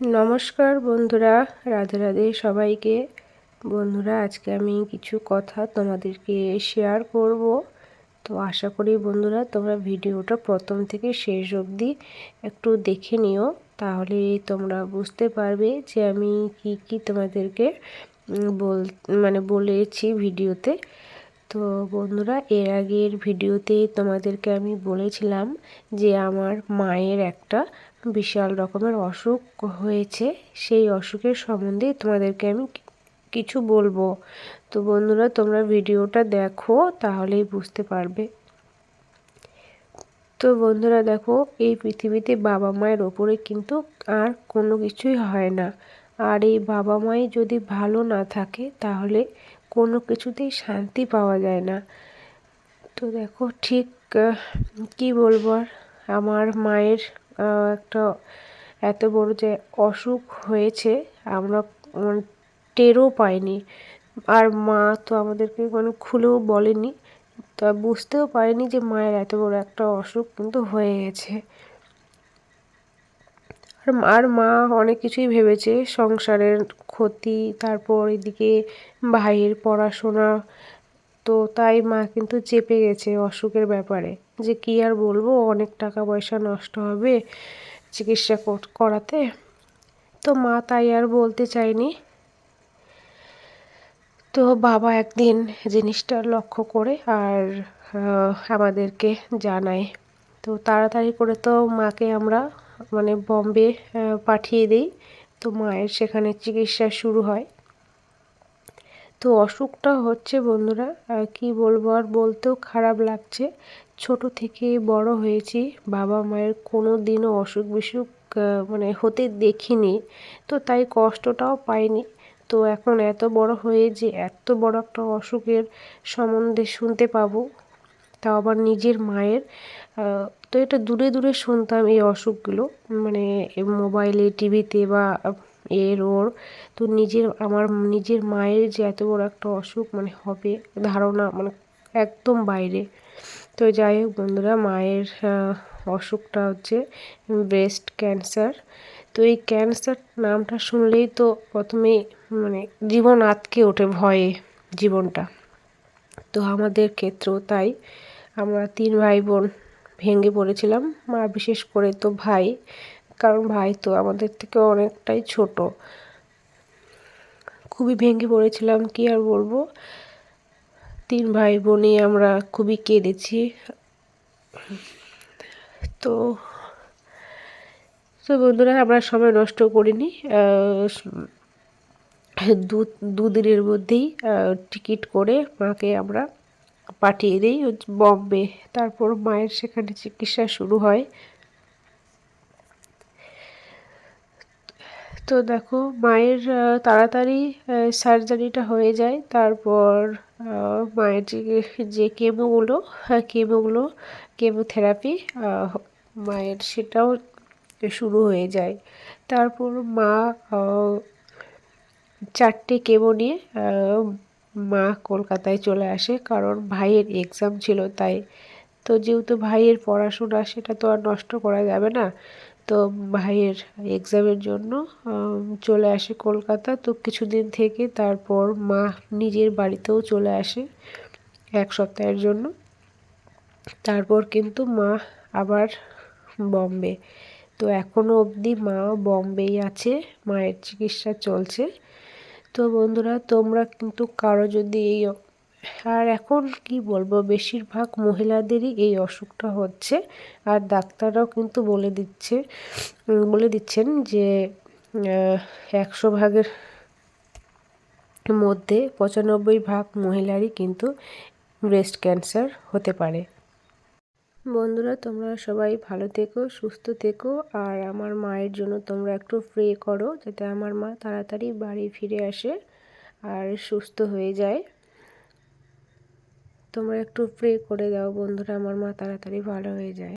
নমস্কার বন্ধুরা, রাধে রাধে সবাইকে। বন্ধুরা, আজকে আমি কিছু কথা তোমাদেরকে শেয়ার করব। তো আশা করি বন্ধুরা, তোমরা ভিডিওটা প্রথম থেকে শেষ অবধি একটু দেখে নিও। তাহলে তোমরা বুঝতে পারবে যে আমি কি কি তোমাদেরকে বল মানে বলেছি ভিডিওতে। তো বন্ধুরা, এর আগের ভিডিওতে তোমাদেরকে আমি বলেছিলাম যে আমার মায়ের একটা বিশাল রকমের অসুখ হয়েছে। সেই অসুখের সম্বন্ধে তোমাদেরকে আমি কিছু বলব। তো বন্ধুরা, তোমরা ভিডিওটা দেখো, তাহলেই বুঝতে পারবে। তো বন্ধুরা, দেখো, এই পৃথিবীতে বাবা মায়ের ওপরে কিন্তু আর কোনো কিছুই হয় না। আর এই বাবা মাই যদি ভালো না থাকে, তাহলে কোনো কিছুতেই শান্তি পাওয়া যায় না। তো দেখো ঠিক কি বলব আর? আমার মায়ের একটা এত বড় যে অসুখ হয়েছে, আমরা টেরও পাইনি। আর মা তো আমাদেরকে মানে খুলেও বলেনি। তা বুঝতেও পারিনি যে মায়ের এত বড় একটা অসুখ কিন্তু হয়ে গেছে। আর আর মা অনেক কিছুই ভেবেছে। সংসারের ক্ষতি, তারপর এদিকে ভাইয়ের পড়াশোনা। তো তাই মা কিন্তু চেপে গেছে অসুখের ব্যাপারে। যে কি আর বলব, অনেক টাকা পয়সা নষ্ট হবে চিকিৎসা করাতে। তো মা তাই আর বলতে চায়নি। তো বাবা একদিন জিনিসটা লক্ষ্য করে আর আমাদেরকে জানায়। তো তাড়াতাড়ি করে তো মাকে আমরা মানে বম্বে পাঠিয়ে দিই। তো মায়ের সেখানে চিকিৎসা শুরু হয়। তো অসুখটা হচ্ছে বন্ধুরা কি বলব আর বলতেও খারাপ লাগছে। ছোট থেকে বড় হয়েছি, বাবা মায়ের কোনো দিনও অসুখ বিসুখ মানে হতে দেখিনি। তো তাই কষ্টটাও পাইনি। তো এখন এত বড় হয়ে যে এত বড় একটা অসুখের সম্বন্ধে শুনতে পাবো, তাও আবার নিজের মায়ের তো এটা দূরে দূরে শুনতাম এই অসুখগুলো। মানে মোবাইলে, টিভিতে বা এর ওর তো নিজের, আমার নিজের মায়ের যে এত বড় একটা অসুখ মানে হবে ধারণা মানে একদম বাইরে। তো যাই হোক বন্ধুরা, মায়ের অসুখটা হচ্ছে ব্রেস্ট ক্যান্সার তো এই ক্যান্সার নামটা শুনলেই তো প্রথমেই মানে জীবন আতকে ওঠে ভয়ে জীবনটা। তো আমাদের ক্ষেত্রেও তাই। আমরা তিন ভাই বোন ভেঙে পড়েছিলাম, মা বিশেষ করে তো ভাই, কারণ ভাই তো আমাদের থেকে অনেকটাই ছোট। খুবই ভেঙে পড়েছিলাম, কি আর বলব? তিন ভাই বোনে আমরা খুবই কেঁদেছি। তো তো বন্ধুরা, আমরা সময় নষ্ট করিনি। দু, দুদিনের মধ্যেই টিকিট করে মাকে আমরা পাঠিয়ে দিই বম্বে। তারপর মায়ের সেখানে চিকিৎসা শুরু হয়। তো দেখো, মায়ের তাড়াতাড়ি সার্জারিটা হয়ে যায়। তারপর মায়ের যে কেমোগুলো কেমোগুলো কেমোথেরাপি মায়ের সেটাও শুরু হয়ে যায়। তারপর মা চারটে কেমো নিয়ে মা কলকাতায় চলে আসে, কারণ ভাইয়ের এক্সাম ছিল তাই। তো যেহেতু ভাইয়ের পড়াশোনা সেটা তো আর নষ্ট করা যাবে না, তো ভাইয়ের এক্সামের জন্য চলে আসে কলকাতা। তো কিছুদিন থেকে তারপর মা নিজের বাড়িতেও চলে আসে এক সপ্তাহের জন্য। তারপর কিন্তু মা আবার বম্বে। তো এখনও অবধি মা বম্বেই আছে, মায়ের চিকিৎসা চলছে। তো বন্ধুরা, তোমরা কিন্তু কারও যদি এই আর এখন কি বলব, বেশিরভাগ মহিলাদেরই এই অসুখটা হচ্ছে। আর ডাক্তাররাও কিন্তু বলে দিচ্ছে বলে দিচ্ছেন যে একশো ভাগের মধ্যে পঁচানব্বই ভাগ মহিলারই কিন্তু ব্রেস্ট ক্যান্সার হতে পারে। বন্ধুরা, তোমরা সবাই ভালো থেকো, সুস্থ থেকো, আর আমার মায়ের জন্য তোমরা একটু প্রে করো যাতে আমার মা তাড়াতাড়ি বাড়ি ফিরে আসে আর সুস্থ হয়ে যায়। তোমরা একটু প্রে করে দাও বন্ধুরা, আমার মা তাড়াতাড়ি ভালো হয়ে যায়।